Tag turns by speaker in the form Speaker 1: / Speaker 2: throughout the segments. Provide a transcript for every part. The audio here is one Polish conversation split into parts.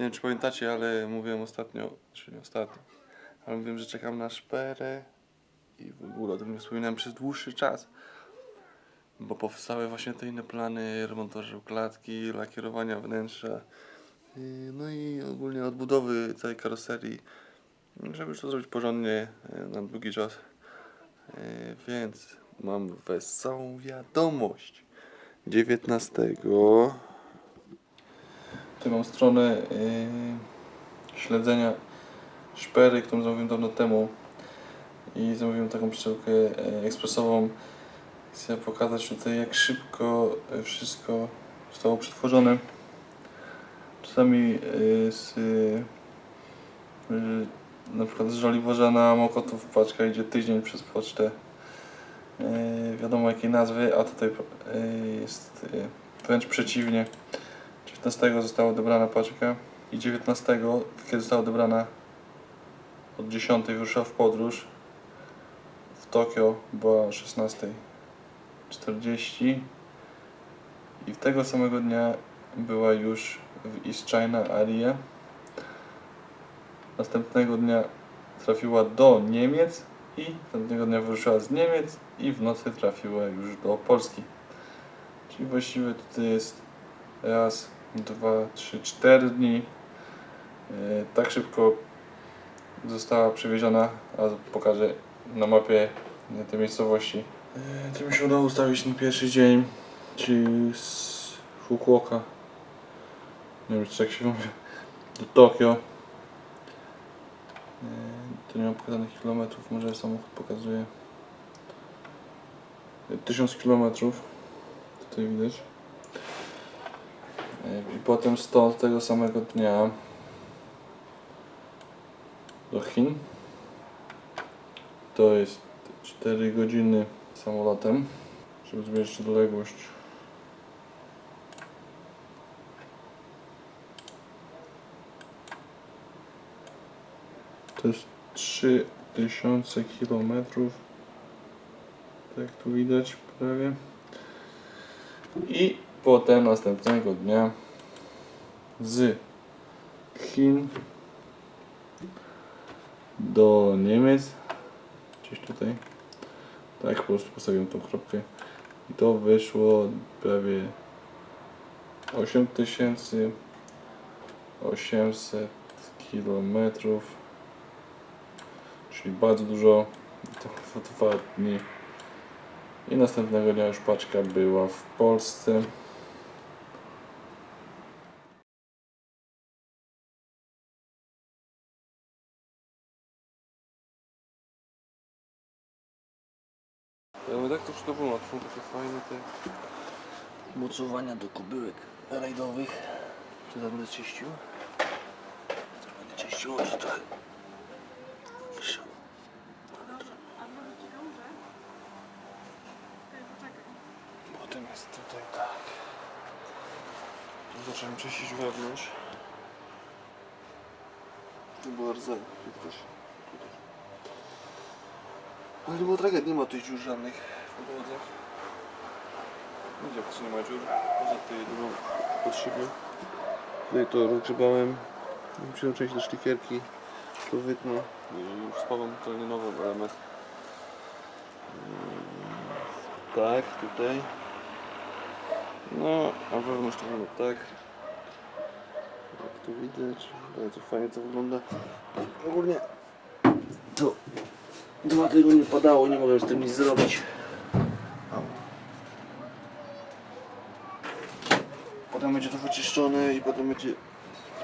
Speaker 1: Nie wiem czy pamiętacie, ale mówiłem ostatnio, czy nie ostatnio, ale mówiłem, że czekam na szperę i w ogóle o tym nie wspominałem przez dłuższy czas. Bo powstały właśnie te inne plany remontażu klatki, lakierowania wnętrza, yy, no i ogólnie odbudowy całej karoserii, żeby to zrobić porządnie yy, na długi czas. Yy, Więc mam wesołą wiadomość. 19 Tu mam stronę yy, śledzenia szpery, którą zamówiłem dawno temu i zamówiłem taką przesyłkę yy, ekspresową. Chcę pokazać tutaj jak szybko yy, wszystko zostało przetworzone. Czasami yy, z, yy, na przykład z Żoliborza na Mokotów paczka idzie tydzień przez pocztę. Wiadomo jakiej nazwy, a tutaj jest wręcz przeciwnie. 19 została odebrana paczka i 19, kiedy została odebrana od 10 wyruszyła w podróż w Tokio, była o 16.40 i tego samego dnia była już w East China Area. Następnego dnia trafiła do Niemiec i następnego dnia wyruszyła z Niemiec i w nocy trafiła już do Polski. Czyli właściwie tutaj jest raz, dwa, trzy, cztery dni. E, Tak szybko została przewieziona, a pokażę na mapie tej miejscowości. E, To mi się udało ustawić na pierwszy dzień, czyli z Fukuoka, nie wiem czy tak się mówi, do Tokio. E, Tu nie mam pokazanych kilometrów, może samochód pokazuje. E, 1000 kilometrów, tutaj widać. I potem stąd tego samego dnia do Chin. To jest 4 godziny samolotem, żeby zmierzyć odległość. To jest 3000 kilometrów. Tak tu widać prawie. I potem następnego dnia z Chin do Niemiec. Gdzieś tutaj. Tak, po prostu postawiłem tą kropkę. I to wyszło prawie 8800 kilometrów. Czyli bardzo dużo. To dwa dni. I następnego dnia już paczka była w Polsce. To było, są takie fajne te
Speaker 2: mocowania do kubyłek rajdowych. Tu będę czyścił. Będę czyścił oczy trochę. Wyszło.
Speaker 1: Potem jest tutaj tak. Tu zacząłem czyścić wewnątrz. Tu była rdza, jak ktoś. Ale nie było tragedii, nie ma tu dziur żadnych w podłodze. Nigdzie praktycznie nie ma dziur, poza tej drugą pod szybą. No i to rozgrzebałem. Musiałem przejść do szlifierki. To wytnę i już spawam totalnie nowy element. Tak, tutaj. No, a wewnątrz to wygląda tak. Jak tu widać, bardzo fajnie to wygląda.
Speaker 2: Ogólnie to dwa tygodnie padało, nie mogłem z tym nic zrobić. Potem będzie to wyczyszczone i potem będzie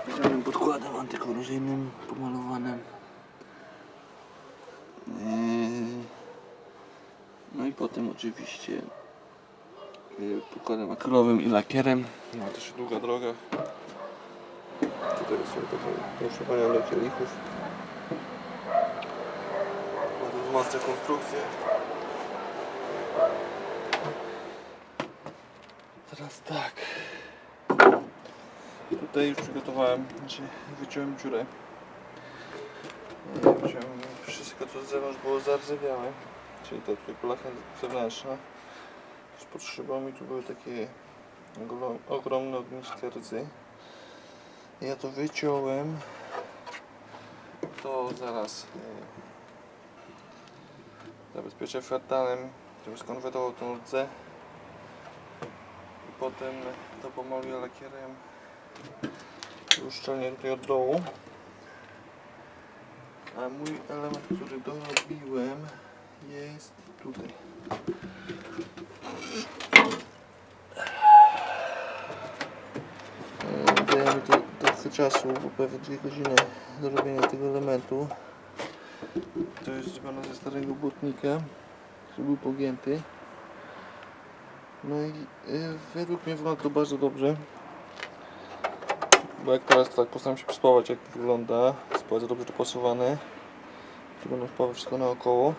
Speaker 2: specjalnym podkładem antykorozyjnym pomalowane. Yy, No i potem oczywiście yy, podkładem akrylowym i lakierem.
Speaker 1: No, to się długa droga. Tutaj są takie poszukiwania do kielichów. Bardzo mocne konstrukcje. Teraz tak. Tutaj już przygotowałem, znaczy wyciąłem dziurę. E, Wyciąłem wszystko co z zewnątrz było zardzewiałe. Czyli ta tutaj blacha zewnętrzna. Z pod szybą i tu były takie ogromne ogniska rdzy. Ja to wyciąłem. To zaraz y, zabezpieczę fertanem, żeby skonwertował tą rdzę. I potem to pomaluję lakierem uszczelnie tutaj od dołu. A mój element, który dorobiłem jest tutaj. Daje mi to trochę czasu, bo prawie 2 godziny do robienia tego elementu. To jest zrobione ze starego błotnika, który był pogięty. No i e, według mnie wygląda to bardzo dobrze. Bo jak teraz tak postaram się przyspawać jak wygląda. Jest bardzo dobrze dopasowane. Tu będą spawy wszystko naokoło.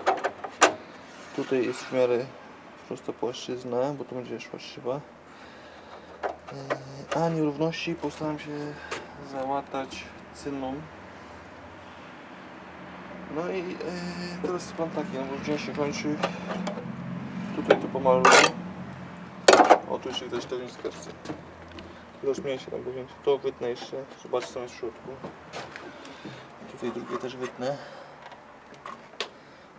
Speaker 1: Tutaj jest w miarę prosta płaszczyzna, bo tu będzie szła szyba. Eee, A nierówności postaram się załatać cyną. No i e, teraz plan taki, no dzień się kończy. Tutaj to pomaluję. O, tu jeszcze widać ten skarcy. Już mniejsze tam będzie. To wytnę jeszcze. Zobaczcie co jest w środku. Tutaj drugie też wytnę.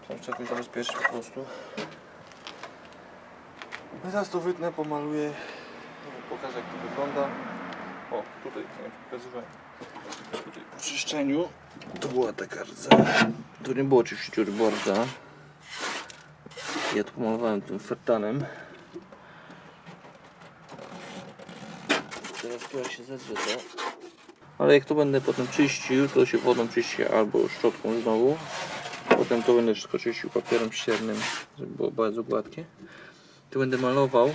Speaker 1: Chciałem jeszcze jakoś zabezpieczyć po prostu. No teraz to wytnę, pomaluję. No, Pokażę jak to wygląda. O, tutaj, pokazywałem. Tutaj po czyszczeniu. To była taka rdza. Tu nie było oczywiście rdza. Ja to pomalowałem tym fertanem. Trochę się zedrze to. Ale jak to będę potem czyścił, to się wodą czyści albo szczotką znowu. Potem to będę wszystko czyścił papierem ściernym, żeby było bardzo gładkie. Tu będę malował.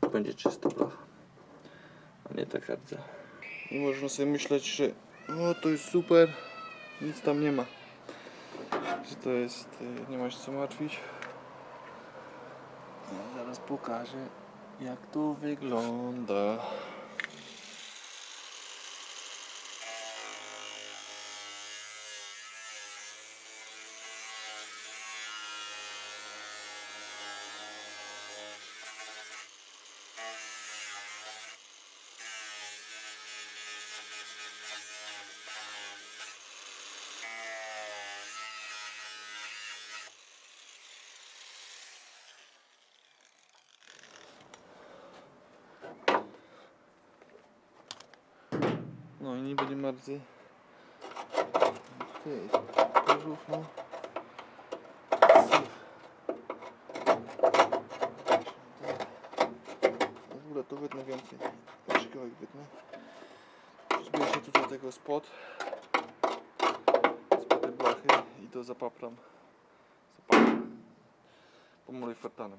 Speaker 1: To będzie czysta blacha. A nie taka rdza. I można sobie myśleć, że o to jest super, nic tam nie ma. Że to jest, y, nie ma się co martwić. Ja zaraz pokażę jak to wygląda. No i niby nie marzy. Ty, to równo. W ogóle to wytnę więcej. Paczkołek wytnę. Zbiję się tutaj tego spod. Spod tej blachy i to zapapram. Zapapram. Pomoluję fertanem.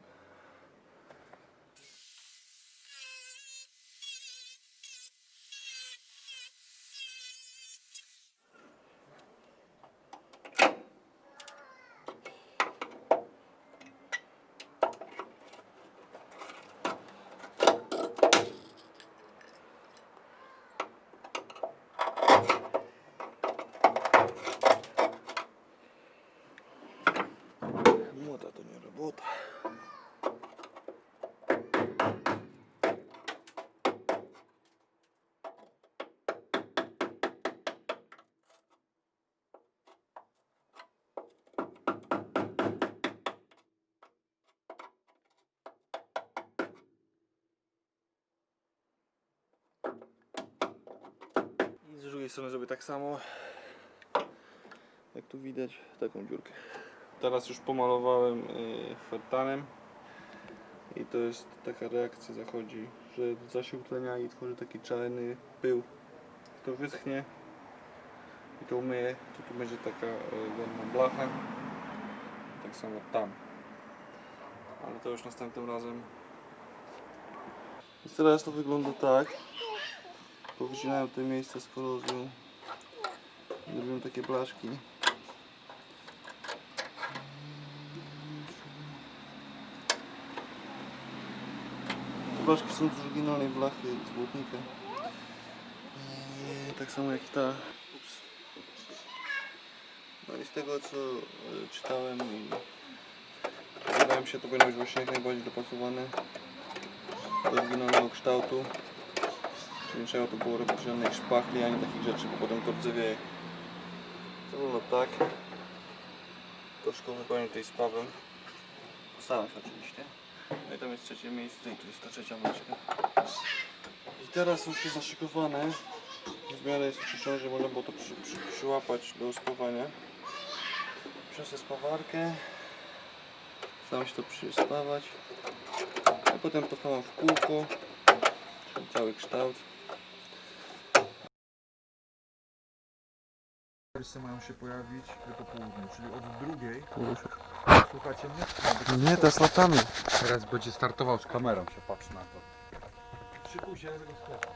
Speaker 1: Młoda to nie robota. I z drugiej strony zrobię tak samo. Jak tu widać, taką dziurkę. Teraz już pomalowałem y, fertanem i to jest taka reakcja zachodzi, że utlenia i tworzy taki czarny pył. To wyschnie i to umyje, to tu będzie taka ładna blacha. Tak samo tam. Ale to już następnym razem. I teraz to wygląda tak. Powycinałem te miejsca z korozją. Zrobiłem takie blaszki. Te blaszki są z oryginalnej blachy z błotnika. Tak samo jak i ta. Ups. No i z tego co e, czytałem wydaje mi się to powinno być właśnie jak najbardziej dopasowane do oryginalnego kształtu. Nie trzeba to było robić żadnych szpachli ani takich rzeczy, bo potem to rdzewieje. To wygląda tak. Troszkę wypełnię tutaj spawem. Postaram się oczywiście. No i tam jest trzecie miejsce i tu jest ta trzecia maczka. I teraz już jest zaszykowane. W miarę jest oczyszczone, że można było to przy, przy, przyłapać do spawania. Przez spawarkę. Staram się to przyspawać. A potem postawam w kółko. Czyli cały kształt.
Speaker 3: Rysy mają się pojawić po południu, czyli od drugiej. Słuchajcie mnie?
Speaker 1: Nie, teraz latamy.
Speaker 3: Teraz będzie startował z kamerą, się patrz na to. Szykuj się do tego sklepu.